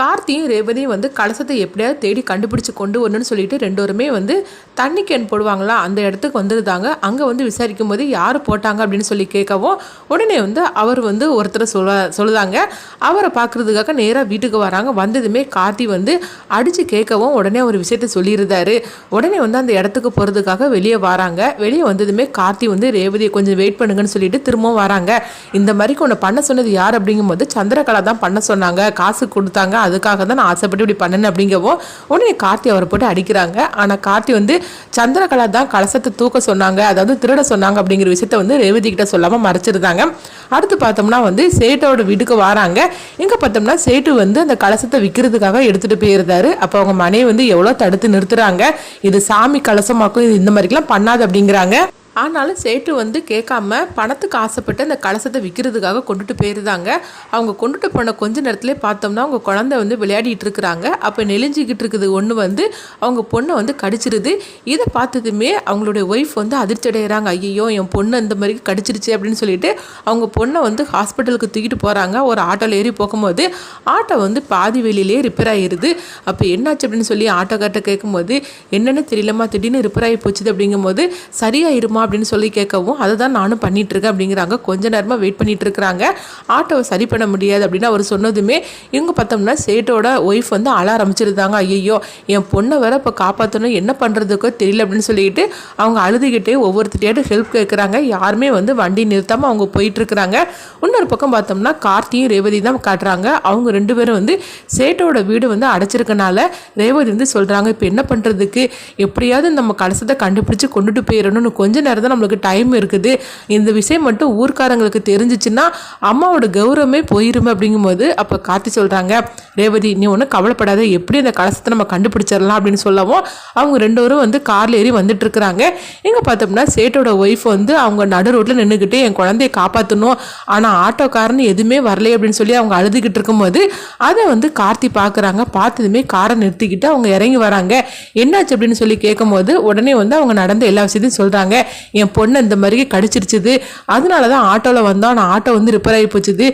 கார்த்தியும் ரேவதியும் வந்து கலசத்தை எப்படியாவது தேடி கண்டுபிடிச்சு கொண்டு வரணும்னு சொல்லிட்டு ரெண்டோருமே வந்து தண்ணி கேன் போடுவாங்களா? அந்த இடத்துக்கு வந்துருந்தாங்க. அங்கே வந்து விசாரிக்கும் போது யார் போட்டாங்க அப்படின்னு சொல்லி கேட்கவும் உடனே வந்து அவர் வந்து ஒருத்தரை சொல்ல சொல்லுதாங்க. அவரை பார்க்குறதுக்காக நேராக வீட்டுக்கு வராங்க. வந்ததுமே கார்த்தி வந்து அடித்து கேட்கவும் உடனே ஒரு விஷயத்த சொல்லியிருந்தாரு. உடனே வந்து அந்த இடத்துக்கு போகிறதுக்காக வெளியே வராங்க. வெளியே வந்ததுமே கார்த்தி வந்து ரேவதியை கொஞ்சம் வெயிட் பண்ணுங்கன்னு சொல்லிட்டு திரும்பவும் வராங்க. இந்த மாதிரி ஒன்று பண்ண சொன்னது யார்? அப்படிங்கும்போது சந்திரகலா தான் பண்ண சொன்னாங்க. காசு கொடுத்தாங்க. அதுக்காக தான் நான் ஆசைப்பட்டு இப்படி பண்ணேன் அப்படிங்கவோ உடனே கார்த்தி அவரை போட்டு அடிக்கிறாங்க. ஆனால் கார்த்தி வந்து சந்திரகலா தான் கலசத்தை தூக்க சொன்னாங்க அதாவது திருட சொன்னாங்க அப்படிங்கிற விஷயத்த வந்து ரேவதி கிட்ட சொல்லாமல் மறைச்சிருந்தாங்க. அடுத்து பார்த்தோம்னா வந்து சேட்டோட வீட்டுக்கு வராங்க. இங்கே பார்த்தோம்னா சேட்டு வந்து அந்த கலசத்தை விற்கிறதுக்காக எடுத்துகிட்டு போயிருந்தாரு. அப்போ அவங்க மனைவி வந்து எவ்வளோ தடுத்து நிறுத்துறாங்க. இது சாமி கலசமாக்கும் இது இந்த மாதிரிலாம் பண்ணாது அப்படிங்கிறாங்க. ஆனாலும் சேட்டு வந்து கேட்காம பணத்துக்கு ஆசைப்பட்டு அந்த கலசத்தை விற்கிறதுக்காக கொண்டுட்டு போயிருந்தாங்க. அவங்க கொண்டுட்டு போன கொஞ்ச நேரத்துலேயே பார்த்தோம்னா அவங்க குழந்தை வந்து விளையாடிட்டு இருக்கிறாங்க. அப்போ நெலிஞ்சிக்கிட்டு இருக்குது. ஒன்று வந்து அவங்க பொண்ணை வந்து கடிச்சிருது. இதை பார்த்ததுமே அவங்களுடைய ஒய்ஃப் வந்து அதிர்ச்சி அடைகிறாங்க ஐயோ என் பொண்ணு இந்த மாதிரி கடிச்சிருச்சு அப்படின்னு சொல்லிட்டு அவங்க பொண்ணை வந்து ஹாஸ்பிட்டலுக்கு தூக்கிட்டு போகிறாங்க ஒரு ஆட்டோவில் ஏறி போகும்போது ஆட்டோ வந்து பாதி வெளியிலே ரிப்பேர் ஆகிருது அப்போ என்னாச்சு அப்படின்னு சொல்லி ஆட்டோக்கார்ட்ட கேட்கும்போது என்னென்னு தெரியலமா திடீர்னு ரிப்பேர் ஆகி போச்சுது அப்படிங்கும்போது சரியாயிருமா அப்படின்னு சொல்லி கேட்கவும் அதை தான் நானும் பண்ணிகிட்ருக்கேன் இருக்கேன் அப்படிங்கிறாங்க. கொஞ்ச நேரமாக வெயிட் பண்ணிகிட்ருக்குறாங்க ஆட்டோவை சரி பண்ண முடியாது அப்படின்னு அவர் சொன்னதுமே இவங்க பார்த்தோம்னா சேட்டோட ஒய்ஃப் வந்து அழ ஆரம்பிச்சிருந்தாங்க. ஐயோ என் பொண்ணை வேற இப்போ காப்பாற்றணும் என்ன பண்ணுறதுக்கோ தெரியல அப்படின்னு சொல்லிட்டு அவங்க அழுதுகிட்டே ஒவ்வொருத்திட்டையாட்டு ஹெல்ப் கேட்குறாங்க யாருமே வந்து வண்டி நிறுத்தாமல் அவங்க போயிட்டுருக்குறாங்க. இன்னொரு பக்கம் பார்த்தோம்னா கார்த்தியும் ரேவதி தான் காட்டுறாங்க. அவங்க ரெண்டு பேரும் வந்து சேட்டோட வீடு வந்து அடைச்சிருக்கனால ரேவதி வந்து சொல்கிறாங்க இப்போ என்ன பண்ணுறதுக்கு எப்படியாவது நம்ம கலசத்தை கண்டுபிடிச்சு கொண்டுட்டு போயிடணும்னு கொஞ்சம் நேரம் தான் நம்மளுக்கு டைம் இருக்குது. இந்த விஷயம் மட்டும் ஊர்க்காரங்களுக்கு தெரிஞ்சிச்சுன்னா அம்மாவோட கௌரவமே போயிருமே அப்படிங்கும்போது அப்போ கார்த்தி சொல்கிறாங்க ரேவதி நீ ஒன்றும் கவலைப்படாத. எப்படி அந்த கலசத்தை நம்ம கண்டுபிடிச்சிடலாம்? அப்படின்னு சொல்லவும் அவங்க ரெண்டு பேரும் வந்து காரில் ஏறி வந்துட்டு இருக்கிறாங்க. எங்கே பார்த்தோம்னா சேட்டோட ஒய்ஃப் வந்து அவங்க நடு ரோட்டில் நின்றுக்கிட்டு என் குழந்தைய காப்பாற்றணும் ஆனால் ஆட்டோக்காரன் எதுவுமே வரலையே. அப்படின்னு சொல்லி அவங்க அழுதுகிட்டு இருக்கும்போது அதை வந்து கார்த்தி பார்க்குறாங்க பார்த்ததுமே காரை நிறுத்திக்கிட்டு அவங்க இறங்கி வராங்க. என்னாச்சு அப்படின்னு சொல்லி கேட்கும்போது உடனே வந்து அவங்க நடந்த எல்லா விஷயத்தையும் சொல்கிறாங்க என் பொண்ணை இந்த மாதிரி கடிச்சிருச்சுது. அதனால தான் ஆட்டோவில் வந்தோம் நான் ஆட்டோ வந்து ரிப்பேர் ஆகி போச்சுது.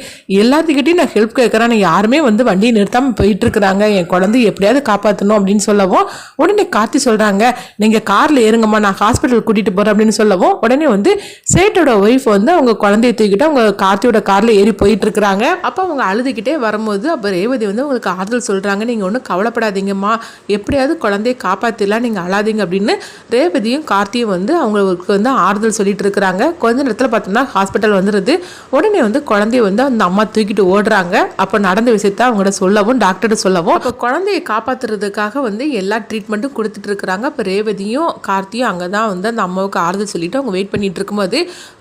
எல்லாத்துக்கிட்டையும் நான் ஹெல்ப் கேட்குறேன் ஆனால் யாருமே வந்து வண்டியை நிறுத்தாமல் போயிட்டு இருக்கிறாங்க என் குழந்தைய எப்படியாவது காப்பாற்றணும் அப்படின்னு சொல்லவும் உடனே கார்த்தி சொல்கிறாங்க நீங்கள் காரில் ஏறுங்கம்மா நான் ஹாஸ்பிட்டல் கூட்டிகிட்டு போகிறேன் அப்படின்னு சொல்லவும் உடனே வந்து சேட்டோட ஒய்ஃப் வந்து அவங்க குழந்தைய தூக்கிட்டு அவங்க கார்த்தியோட காரில் ஏறி போயிட்டு இருக்கிறாங்க அப்போ அவங்க அழுதுகிட்டே வரும்போது அப்போ ரேவதி வந்து உங்களுக்கு ஆறுதல் சொல்கிறாங்க நீங்கள் ஒன்றும் கவலைப்படாதீங்கம்மா. எப்படியாவது குழந்தைய காப்பாற்றலாம் நீங்கள் அழாதீங்க அப்படின்னு ரேவதியும் கார்த்தியும் வந்து அவங்களுக்கு வந்து ஆறுதல் சொல்லிட்டு இருக்கிறாங்க. கொஞ்ச நேரத்தில் பார்த்தோம்னா ஹாஸ்பிட்டல் வந்துடுது உடனே வந்து குழந்தைய வந்து அந்த அம்மா தூக்கிட்டு ஓடுறாங்க. அப்போ நடந்த விஷயத்த அவங்கள்ட்ட சொல்லவும் டாக்டர்கிட்ட சொல்லவும். அப்போ குழந்தைய காப்பாற்றுறதுக்காக வந்து எல்லா ட்ரீட்மெண்ட்டும் கொடுத்துட்டு இருக்கிறாங்க. இப்போ ரேவதியும் கார்த்தியும் அங்கே தான் வந்து அந்த அம்மாவுக்கு ஆறுதல் சொல்லிட்டு அவங்க வெயிட் பண்ணிட்டு இருக்கும்போது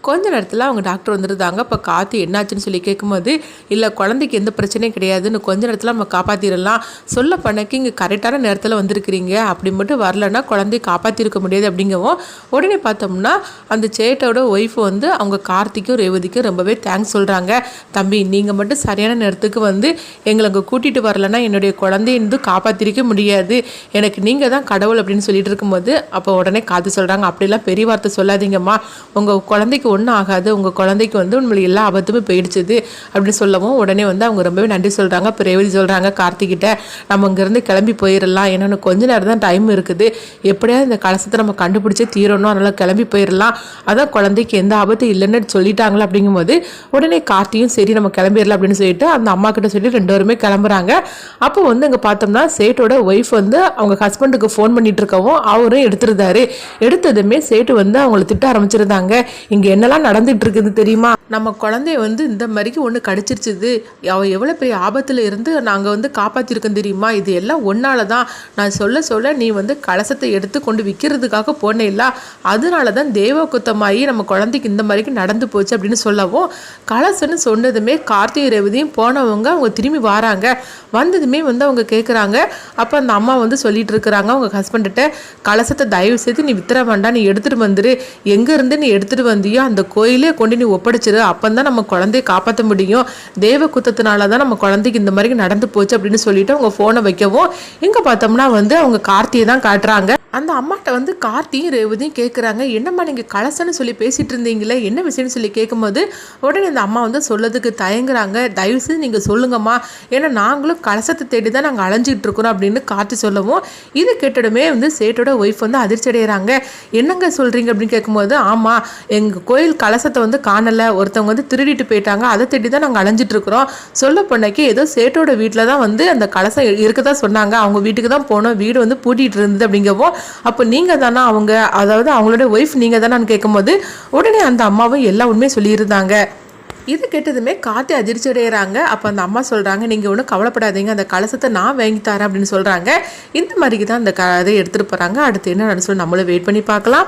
கொஞ்ச நேரத்தில் அவங்க டாக்டர் வந்துருந்தாங்க. அப்போ கார்த்தி என்னாச்சுன்னு சொல்லி கேட்கும்போது இல்லை குழந்தைக்கு எந்த பிரச்சனையும் கிடையாதுன்னு கொஞ்ச நேரத்தில் நம்ம காப்பாற்றிடலாம் சொல்ல பண்ணக்கு இங்கே கரெக்டான நேரத்தில் வந்திருக்கிறீங்க. அப்படி மட்டும் வரலன்னா குழந்தைய காப்பாற்றிருக்க முடியாது அப்படிங்கவும் உடனே பார்த்தோம்னா அந்த சேட்டோட ஒய்ஃப் வந்து அவங்க கார்த்திக்கும் ரேவதிக்கும் ரொம்பவே தேங்க்ஸ் சொல்கிறாங்க தம்பி நீங்கள் மட்டும் சரியான நேரத்துக்கு வந்து எங்களை அங்கே கூட்டிகிட்டு வரலன்னா என்னுடைய குழந்தைய இருந்து காப்பாற்றிருக்க முடியாது. எனக்கு நீங்கள் தான் கடவுள் அப்படின்னு சொல்லிட்டு இருக்கும்போது அப்போ உடனே காத்து சொல்கிறாங்க அப்படிலாம் பெரிய வார்த்தை சொல்லாதீங்கம்மா. உங்கள் குழந்தைக்கு ஒன்றும் ஆகாது. உங்கள் குழந்தைக்கு வந்து உங்களுக்கு எல்லா ஆபத்துமே போயிடுச்சுது அப்படின்னு சொல்லவும் உடனே வந்து அவங்க ரொம்பவே நன்றி சொல்கிறாங்க இப்போ ரேவதி சொல்கிறாங்க கார்த்திகிட்ட நம்ம இங்கேருந்து கிளம்பி போயிடலாம். ஏன்னா கொஞ்ச நேரம் தான் டைம் இருக்குது. எப்படியாவது இந்த கலசத்தை நம்ம கண்டுபிடிச்சே தீரணும். அதனால் கிளம்பி போயிடலாம் அதான் குழந்தைக்கு எந்த ஆபத்தும் இல்லைன்னு சொல்லிட்டாங்களா அப்படிங்கும்போது உடனே கார்த்தியும் சரி நம்ம கிளம்பிடலாம் அப்படின்னு சொல்லிட்டு அந்த அம்மா கிட்ட சொல்லி ரெண்டு பேருமே கிளம்புறாங்க. அப்போ வந்து அங்கே பார்த்தோம்னா சேட்டோட ஒய்ஃப் வந்து அவங்க ஹஸ்பண்டுக்கு ஃபோன் பண்ணிட்டு இருக்கவும் அவரும் எடுத்துருந்தாரு. எடுத்ததுமே சேட்டு வந்து அவங்கள திட்ட ஆரம்பிச்சிருந்தாங்க. இங்கே என்னெல்லாம் நடந்துட்டு இருக்குது தெரியுமா? நம்ம குழந்தைய வந்து இந்த மாதிரிக்கு ஒன்று கடிச்சிருச்சுது. அவள் எவ்வளோ பெரிய ஆபத்தில் இருந்து நாங்கள் வந்து காப்பாற்றிருக்கோம் தெரியுமா? இது எல்லாம் ஒன்னால தான் நான் சொல்ல சொல்ல நீ வந்து கலசத்தை எடுத்து கொண்டு விற்கிறதுக்காக போனேல்ல. அதனால தான் தேவ குத்தமாயி நம்ம குழந்தைக்கு இந்த மாதிரிக்கு நடந்து போச்சு அப்படின்னு சொல்லவும் கலசன்னு சொன்னதுமே கார்த்திகை ரேவதியும் போனவங்க அவங்க திரும்பி வராங்க. வந்ததுமே வந்து அவங்க கேட்குறாங்க அப்போ அந்த அம்மா வந்து சொல்லிட்டு இருக்கிறாங்க. அவங்க ஹஸ்பண்ட்ட கலசத்தை தயவு செய்து நீ வித்துற வேண்டாம். நீ எடுத்துகிட்டு வந்துரு. எங்கேருந்து நீ எடுத்துகிட்டு வந்தியோ அந்த கோயிலே கொண்டு நீ ஒப்படைச்சிரு. அப்போ தான் நம்ம குழந்தைய காப்பாற்ற முடியும். தேவ குத்தத்தினால தான் நம்ம குழந்தைக்கு இந்த மாதிரி நடந்து போச்சு அப்படின்னு சொல்லிட்டு அவங்க ஃபோனை வைக்கவும் இங்கே பார்த்தோம்னா வந்து அவங்க கார்த்தியை தான் காட்டுறாங்க. அந்த அம்மாட்ட வந்து கார்த்தியும் ரேவதியும் கேட்குறாங்க என்ன என்னம்மா நீங்கள் கலசன்னு சொல்லி பேசிகிட்டு இருந்தீங்களே என்ன விஷயம்னு சொல்லி கேட்கும்போது உடனே இந்த அம்மா வந்து சொல்லதுக்கு தயங்குறாங்க. தயவுசெய்து நீங்கள் சொல்லுங்கம்மா. ஏன்னா நாங்களும் கலசத்தை தேடி தான் நாங்கள் அலைஞ்சிட்டு இருக்கிறோம் அப்படின்னு காட்டி சொல்லவும் இது கேட்டதுமே வந்து சேட்டோட ஒய்ஃப் வந்து அதிர்ச்சி அடைகிறாங்க என்னங்க சொல்கிறீங்க அப்படின்னு கேட்கும்போது ஆமாம் எங்கள் கோயில் கலசத்தை வந்து காணலை. ஒருத்தவங்க வந்து திருடிட்டு போயிட்டாங்க. அதை தேடி தான் நாங்கள் அலைஞ்சிட்டு இருக்கிறோம் சொல்ல போனாக்கி ஏதோ சேட்டோட வீட்டில் தான் வந்து அந்த கலசம் இருக்கதான் சொன்னாங்க. அவங்க வீட்டுக்கு தான் போனோம். வீடு வந்து பூட்டிகிட்டு இருந்தது அப்படிங்கவும் அப்போ நீங்கள் தானே அவங்க? அதாவது அவங்களோட ஒய்ஃப் நீங்கள் தானே கேட்கும்போது உடனே அந்த அம்மாவும் எல்லா உண்மையும் சொல்லியிருந்தாங்க. இது கேட்டதுமே காத்தி அதிர்ச்சி அடைகிறாங்க அப்போ அந்த அம்மா சொல்கிறாங்க நீங்கள் ஒன்றும் கவலைப்படாதீங்க அந்த கலசத்தை நான் வாங்கி தரேன் அப்படின்னு சொல்கிறாங்க இந்த மாதிரிக்கு தான் அந்த கதை எடுத்துகிட்டு போகிறாங்க அடுத்து என்ன நடந்து சொல்லி நம்மளும் வெயிட் பண்ணி பார்க்கலாம்.